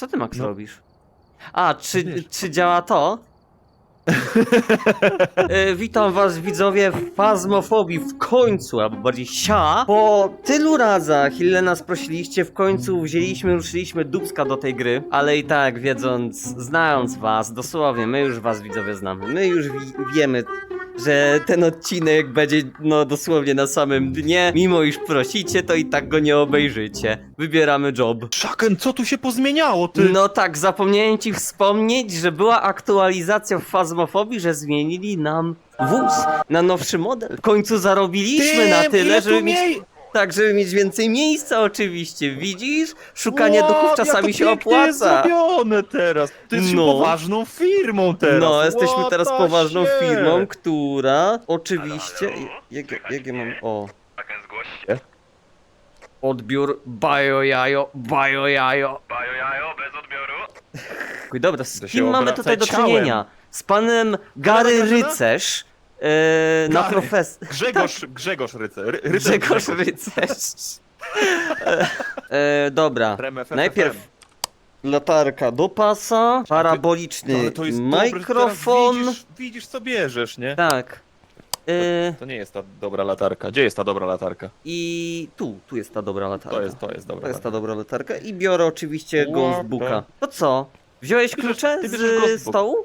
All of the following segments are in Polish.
Co ty, Max, No. robisz? A, czy, Wiesz. czy działa to? E, Witam was widzowie w Fazmofobii w końcu, albo bardziej sia. Po tylu razach, ile nas prosiliście, w końcu wzięliśmy, ruszyliśmy dubska do tej gry. Ale i tak, wiedząc, znając was, dosłownie, my już was widzowie znamy. My już wi wiemy, że ten odcinek będzie no dosłownie na samym dnie. Mimo iż prosicie, to i tak go nie obejrzycie. Wybieramy job. Szaken, co tu się pozmieniało, ty? No tak, zapomniałem ci wspomnieć, że była aktualizacja w Fazmofobii, że zmienili nam wóz na nowszy model. W końcu zarobiliśmy Ty, na tyle, ile żeby tu mieć... mniej- Tak, żeby mieć więcej miejsca oczywiście, widzisz? Szukanie Wow, duchów czasami się opłaca. zrobione teraz. Ty jesteś No. poważną firmą teraz. No, jesteśmy What teraz the poważną shit? firmą, która oczywiście... Jak, jak ja mam... O... Taken zgłoś się. Odbiór Bajo Jajo, Bajo Jajo. Bajo jajo, bez odbioru. Dobra, z To się kim mamy obraca tutaj do ciałem. czynienia? Z panem Gary Katarzyna? Rycerz e, na Gary. profesję. Grzegorz, Grzegorz Rycer. Ry, Grzegorz Rycerz. E, dobra, najpierw latarka do pasa, paraboliczny Ale to jest dobre, że mikrofon. teraz Widzisz, widzisz co bierzesz, nie? Tak. E, To nie jest ta dobra latarka. Gdzie jest ta dobra latarka? I tu, tu jest ta dobra latarka. To jest, to jest dobra To jest ta latarka. dobra latarka i biorę oczywiście What Ghostbooka. To co? Wziąłeś bierzesz- klucze ty bierzesz z Ghostbook. stołu?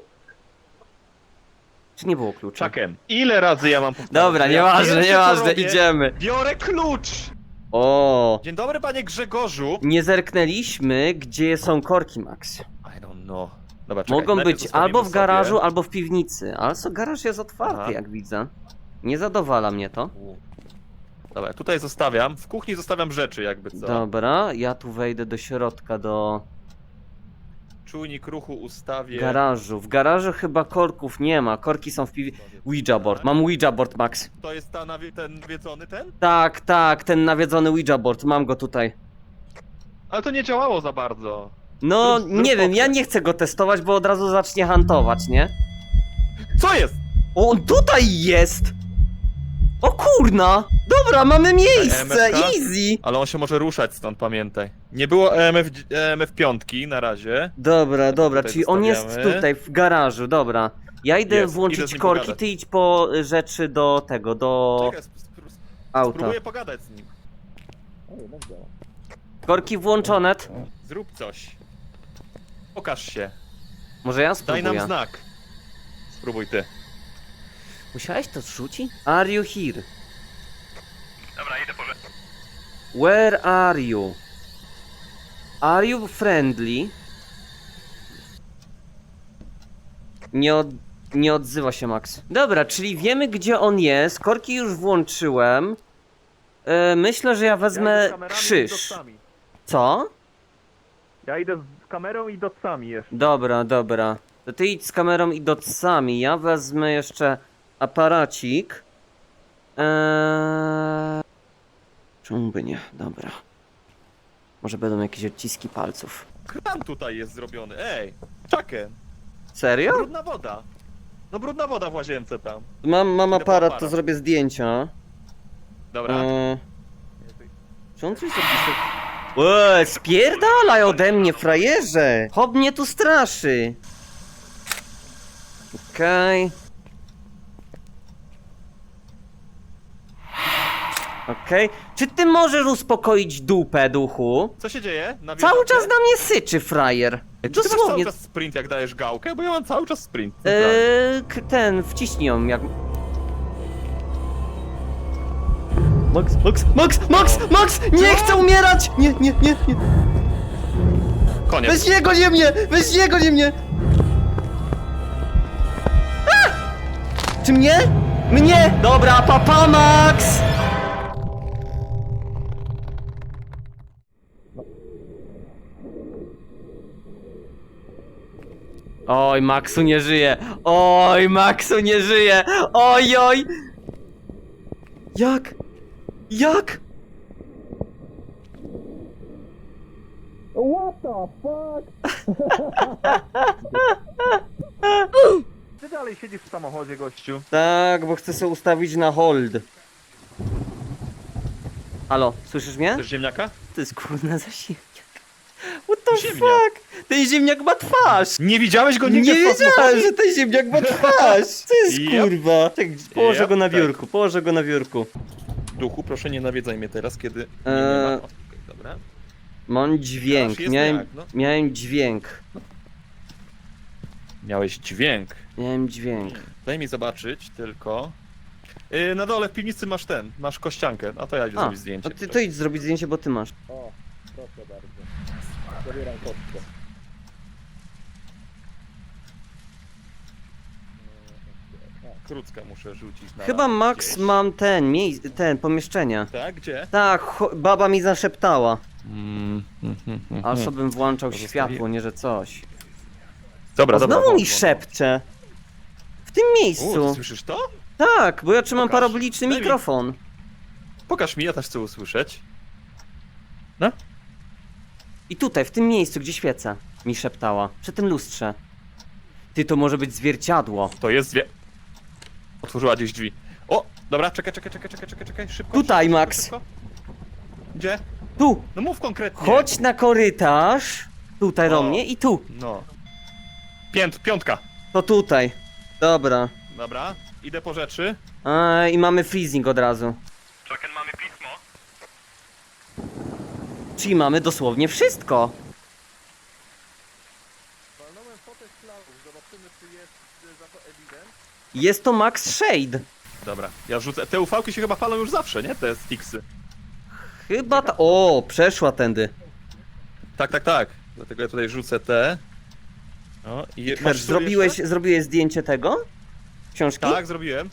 Czy nie było klucza? Czaken, ile razy ja mam powtarzać? Dobra, nieważne, pierwsze, co nieważne, robię, idziemy. Biorę klucz! O, Dzień dobry, panie Grzegorzu. nie zerknęliśmy, gdzie są korki, Max. I don't know. Dobra, czekaj, Mogą najpierw być zostawimy albo w sobie- garażu, albo w piwnicy. Ale co, garaż jest otwarty, Aha. jak widzę. Nie zadowala mnie to. Dobra, tutaj zostawiam. W kuchni zostawiam rzeczy, jakby co. Dobra, ja tu wejdę do środka, do Czujnik ruchu ustawię. garażu. W garażu chyba korków nie ma, korki są w piwnicy. Ouija board, mam Ouija board, Max. To jest ta nawie- ten wiedzony ten? Tak, tak, ten nawiedzony Ouija board, mam go tutaj. Ale to nie działało za bardzo. No, Zrób- zrób nie wiem, ja opcję. nie chcę go testować, bo od razu zacznie hantować, nie? Co jest? O, on tutaj jest! O kurna! Dobra, mamy miejsce! EMF-ka? Easy! Ale on się może ruszać stąd, pamiętaj. Nie było E EMF, EMF piątki na razie. Dobra, dobra, Tutaj czyli on jest zostawiamy. tutaj, w garażu, dobra. Ja idę Jest, idę włączyć nim korki, pogadać. ty idź po y, rzeczy do tego, do Czekaj, sp- sp- auta. spróbuję pogadać z nim. Korki włączone. t- Zrób coś. Pokaż się. Może ja Daj spróbuję. nam znak. Spróbuj ty. Musiałeś to zrzucić? Are you here? Dobra, idę po rzecz. Where are you? Are you friendly? Nie, od, nie odzywa się Max. Dobra, czyli wiemy gdzie on jest. Korki już włączyłem. E, myślę, że ja wezmę krzyż. Co? Ja idę z kamerą i docami jeszcze. Dobra, dobra. To ty idź z kamerą i docami. Ja wezmę jeszcze aparacik. Eee... Czemu by nie? Dobra. Może będą jakieś odciski palców. Kran tutaj jest zrobiony. Ej, czakę. Serio? Brudna woda. No brudna woda w łazience tam. Mam, mam Idę po aparat, to aparat. zrobię zdjęcia. Dobra. Eee... Czy on coś zapisał? Eee, spierdalaj ode mnie, frajerze! Hop mnie tu straszy! Okej. Okej. Czy ty możesz uspokoić dupę, duchu? Co się dzieje? Na Cały czas na mnie syczy, frajer. Czy ty masz cały Dosłownie. czas sprint jak dajesz gałkę? Bo ja mam cały czas sprint. Eee, k- ten, wciśnij ją jak... Max, Max, Max, Max, Max! Nie chcę umierać! Nie, nie, nie, nie. Koniec. Weź niego, nie mnie! Weź niego, nie mnie! A! Czy mnie? Mnie! Dobra, papa Max! Oj, Maxu nie żyje! Oj, Maxu nie żyje! Oj, oj! Jak? Jak? Ty dalej siedzisz w samochodzie, gościu. Tak, bo chcę sobie ustawić na hold. Halo, słyszysz mnie? Chcesz ziemniaka? To jest kurna zasięgniak. What the Ziemniak. fuck? Ten ziemniak ma twarz! Nie widziałeś go Nie nigdzie w wiedziałem, że ten ziemniak ma twarz! Co jest Yep. kurwa? Tak, położę Yep, go na tak. biurku, położę go na biurku. Duchu, proszę nie nawiedzaj mnie teraz, kiedy nie, Eee, nie ma. O, okej, Dobra. Mam dźwięk, jest miałem, jak, no. miałem dźwięk. Miałeś dźwięk. Miałem dźwięk. Daj mi zobaczyć tylko. Yy, na dole w piwnicy masz ten, masz kościankę, a to ja idę A, zrobić zdjęcie. to ty to idź zrobić zdjęcie, bo ty masz. O, proszę bardzo. Zabieram kostkę. Krótka muszę rzucić na Chyba Max gdzieś. mam ten, ten, pomieszczenie. Tak, gdzie? Tak, cho- baba mi zaszeptała. Mm, mm, mm, mm, Aż mm. bym włączał światło, nie że coś. Dobra, O, dobra. znowu mi szepcze. W tym U, ty miejscu. słyszysz to? Tak, bo ja trzymam Pokaż. paraboliczny Daj mi. mikrofon. Pokaż mi, ja też chcę usłyszeć. I tutaj, w tym miejscu, gdzie świecę, mi szeptała. Przy tym lustrze. Ty, to może być zwierciadło. To jest dwie... Otworzyła gdzieś drzwi. O, dobra, czekaj, czekaj, czekaj, czekaj, czekaj, czekaj, szybko. Tutaj, szybko, Max. Szybko. Gdzie? Tu! No mów konkretnie. Chodź na korytarz. Tutaj do O. mnie i tu. No. Pięt, piątka. To tutaj. Dobra. Dobra, idę po rzeczy. A, I mamy freezing od razu. Czyli mamy dosłownie wszystko. Walnąłem fotę zobaczymy czy jest za to. Jest to Max Shade. Dobra, ja rzucę. Te ufałki się chyba palą już zawsze, nie? Te Stixy. Chyba ta... O, przeszła tędy. Tak, tak, tak. Dlatego ja tutaj rzucę te. O, i masz sól zrobiłeś, jeszcze? zrobiłeś zdjęcie tego? Książki? Tak, zrobiłem.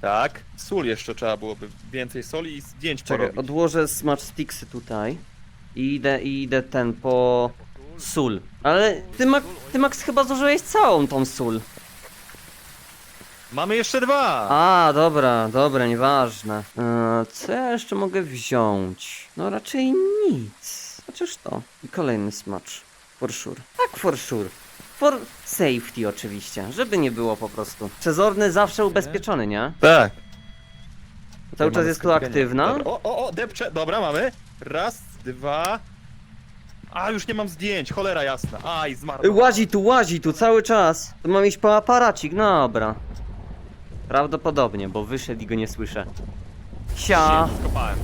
Tak. Sól jeszcze trzeba byłoby. Więcej soli i zdjęć Czekaj, porobić. odłożę smart sticksy tutaj. I idę, i idę ten po sól. Ale ty, Max, ty Max chyba zużyłeś całą tą sól. Mamy jeszcze dwa! A, dobra, dobra, nieważne. Eee, co ja jeszcze mogę wziąć? No raczej nic. Chociaż to. I kolejny smacz. For sure. Tak, for sure. For safety oczywiście, żeby nie było po prostu. Przezorny zawsze ubezpieczony, nie? Tak. Cały czas jest tu aktywna. Dobra. O, o, o, depcze. Dobra, mamy. Raz, dwa. A, już nie mam zdjęć, cholera jasna. Aj, zmarł. Łazi tu, łazi tu cały czas. To mam iść po aparacik, dobra. Prawdopodobnie, bo wyszedł i go nie słyszę. Sia. Skopałem.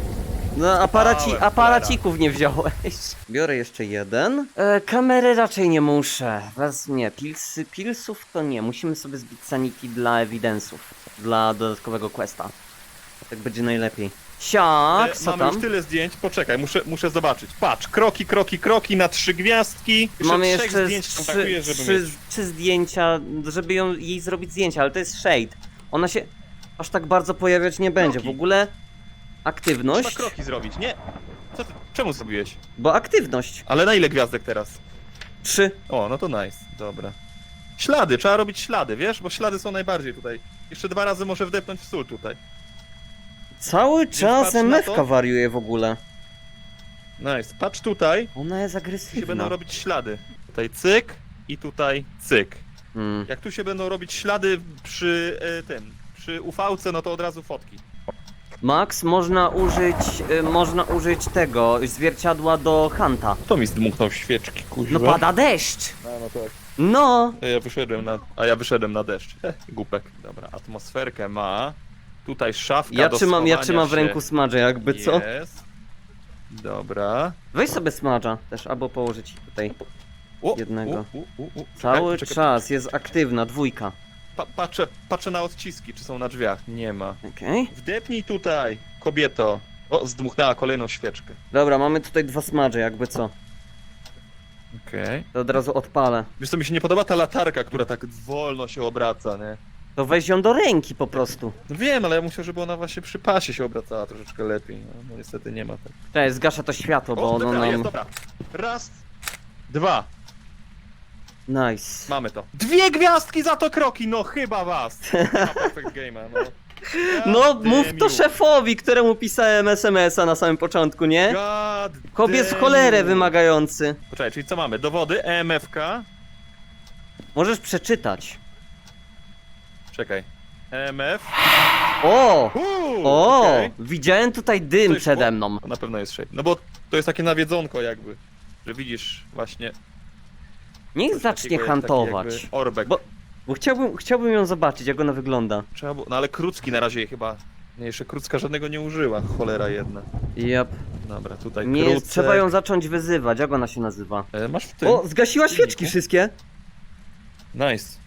No, aparaci, aparacików nie wziąłeś. Biorę jeszcze jeden. E, kamery raczej nie muszę. Wez nie, pilsy, pilsów to nie. Musimy sobie zbić sanity dla evidensów. Dla dodatkowego questa. Tak będzie najlepiej. Sia, E, co mamy tam? już tyle zdjęć, poczekaj, muszę, muszę zobaczyć. Patrz, kroki, kroki, kroki na trzy gwiazdki. Mamy trzech jeszcze zdjęć trzy, brakuje, żeby trzy, mieć. trzy zdjęcia, żeby ją, jej zrobić zdjęcia, ale to jest shade. Ona się aż tak bardzo pojawiać nie będzie. W Kroki. ogóle Trzeba aktywność, kroki zrobić, nie? Co ty, czemu zrobiłeś? bo aktywność. Ale na ile gwiazdek teraz? Trzy. O, no to nice, dobra. Ślady, trzeba robić ślady, wiesz? Bo ślady są najbardziej tutaj. Jeszcze dwa razy może wdepnąć w sól tutaj. Cały czas patrz na MF-ka to. wariuje w ogóle. Nice. Patrz tutaj, Ona jest tu się będą agresywna. robić ślady. Tutaj cyk i tutaj cyk. Mm. Jak tu się będą robić ślady przy e, tym, przy ufałce, no to od razu fotki. Max, można użyć, y, można użyć tego, zwierciadła do Hanta. To mi zdmuchnął świeczki, kuźwa. No pada deszcz! A, no tak. No! A ja wyszedłem na, a ja wyszedłem na deszcz. Heh, głupek. Dobra, atmosferkę ma. Tutaj szafka Ja do trzymam, ja schowania trzymam w się ręku smadże, jakby co. Jest. Dobra. Weź sobie smadża też, albo położyć tutaj. O, Jednego. U, u, u, u. Czekaj, Cały czekaj, czas jest aktywna, dwójka. Pa, patrzę, patrzę na odciski, czy są na drzwiach. Nie ma. Okej. Wdepnij tutaj, kobieto. O, zdmuchnęła kolejną świeczkę. Dobra, mamy tutaj dwa smadże, jakby co. Okej. To od razu odpalę. Wiesz co, mi się nie podoba ta latarka, która tak wolno się obraca, nie? To weź ją do ręki po prostu. No wiem, ale ja musiał, żeby ona właśnie przy pasie się obracała troszeczkę lepiej. No, no niestety nie ma tak. Cześć, zgaszę to światło, bo O, ono dobra, jest, nam... dobra. Raz, dwa. Nice. Mamy to. Dwie gwiazdki za to kroki, no chyba was. Na perfect game'a, no. No, God mów damn to you. szefowi, któremu pisałem SMS-a na samym początku, nie? God Kobiet w damn cholerę you. wymagający. Poczekaj, czyli co mamy? Dowody, EMF-ka. Możesz przeczytać. Czekaj. EMF. O! Uuu, O! okej. Widziałem tutaj dym jest przede mną. To na pewno jest shade. No bo to jest takie nawiedzonko jakby. że widzisz właśnie... Niech coś zacznie takiego jak taki hantować. jakby Orbek. Bo- Bo chciałbym, chciałbym ją zobaczyć, jak ona wygląda. Trzeba było... No ale Krucki na razie chyba... Nie, jeszcze Krucka żadnego nie użyła, cholera jedna. Yep. Dobra, tutaj Nie, trzeba ją zacząć wyzywać. Jak ona się nazywa? E, masz w tym. O, zgasiła świeczki wszystkie. Nice.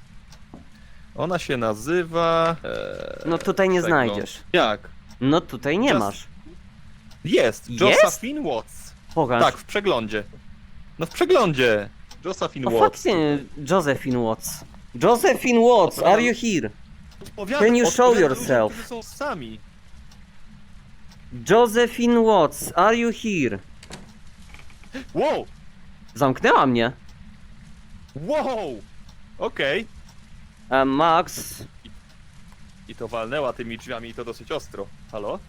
Ona się nazywa... E, No tutaj nie tego. znajdziesz. Jak? No tutaj nie Just- masz. Jest! Jest? Josephine Watts. Pokaż. Tak, w przeglądzie. No w przeglądzie. Josephine O Watts. faktycznie, Josephine Watts. Josephine Watts, are you here? Odpowiada- Can you show odpowiada yourself? którzy są sami. Josephine Watts, are you here? Wow! Zamknęła mnie. Wow! Okej. E, Max, I to walnęła tymi drzwiami i to dosyć ostro. Halo?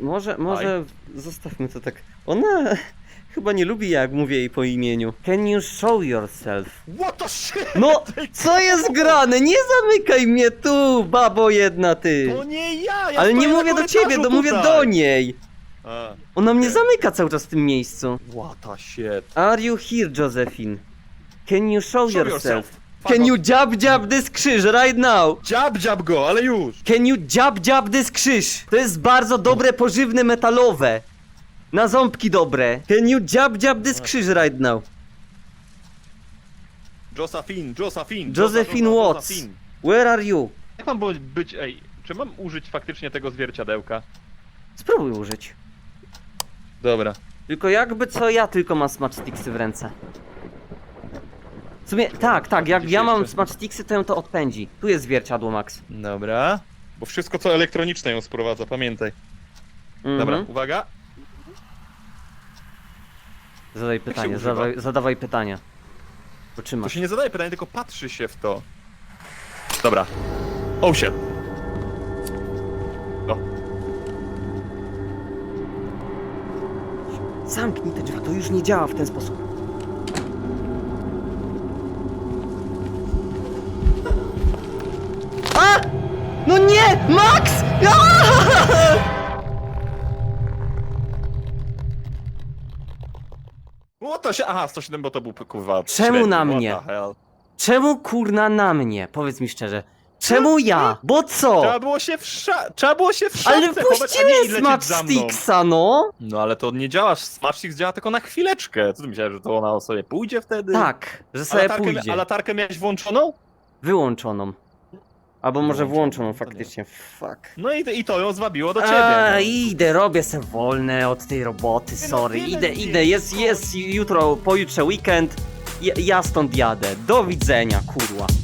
może, może zostawmy to tak. Ona chyba nie lubi jak mówię jej po imieniu. Can you show yourself? What the shit? No, co jest grane? Nie zamykaj mnie tu, babo jedna ty. To nie ja! ja Ale nie stoję na mówię do ciebie, to mówię tutaj. do niej. A, Ona mnie zamyka cały czas w tym miejscu. what the shit. Are you here, Josephine? Can you show, Show yourself? yourself. Can you jab jab this krzyż right now? Dziab, dziab go, ale już! Can you jab jab this krzyż? To jest bardzo dobre, pożywne, metalowe. Na ząbki dobre. Can you jab jab this krzyż right now? Josephine, Josephine! Josephine Watts. Josephine. Where are you? Jak mam być, ej, czy mam użyć faktycznie tego zwierciadełka? Spróbuj użyć. Dobra. Tylko jakby co, ja tylko mam smart sticksy w ręce. Sumie, tak, tak, jak ja mam jeszcze. smart sticksy, to ją to odpędzi. Tu jest zwierciadło, Max. Dobra. Bo wszystko co elektroniczne ją sprowadza, pamiętaj. Mhm. Dobra, uwaga. Zadaj pytanie, używa? zadawaj, zadawaj pytanie. To Potrzymasz. się nie zadaje pytania, tylko patrzy się w to. Dobra. Oh shit. O, Zamknij te drzwi, to już nie działa w ten sposób. Max! A! What the shit? Aha, 107, bo to był kurwa. Czemu średni, na what mnie? the hell? Czemu kurna na mnie? Powiedz mi szczerze. Czemu ja? Bo co? Trzeba było się w sza... Trzeba było się w Ale chować, a nie wpuściłem lecieć Smart za mną. Sticksa, no! No ale to nie działa, Smart Sticks działa tylko na chwileczkę. Co ty myślałeś, że to ona sobie pójdzie wtedy? Tak, że A sobie latarkę, pójdzie. a latarkę miałeś włączoną? Wyłączoną. Albo może włączoną to nie. faktycznie. Fuck. No i, i to ją zwabiło do ciebie. A, no. idę, robię se wolne od tej roboty, no, sorry. Idę, idę, jest, jest jutro, pojutrze weekend. Ja, ja stąd jadę. Do widzenia, kurwa.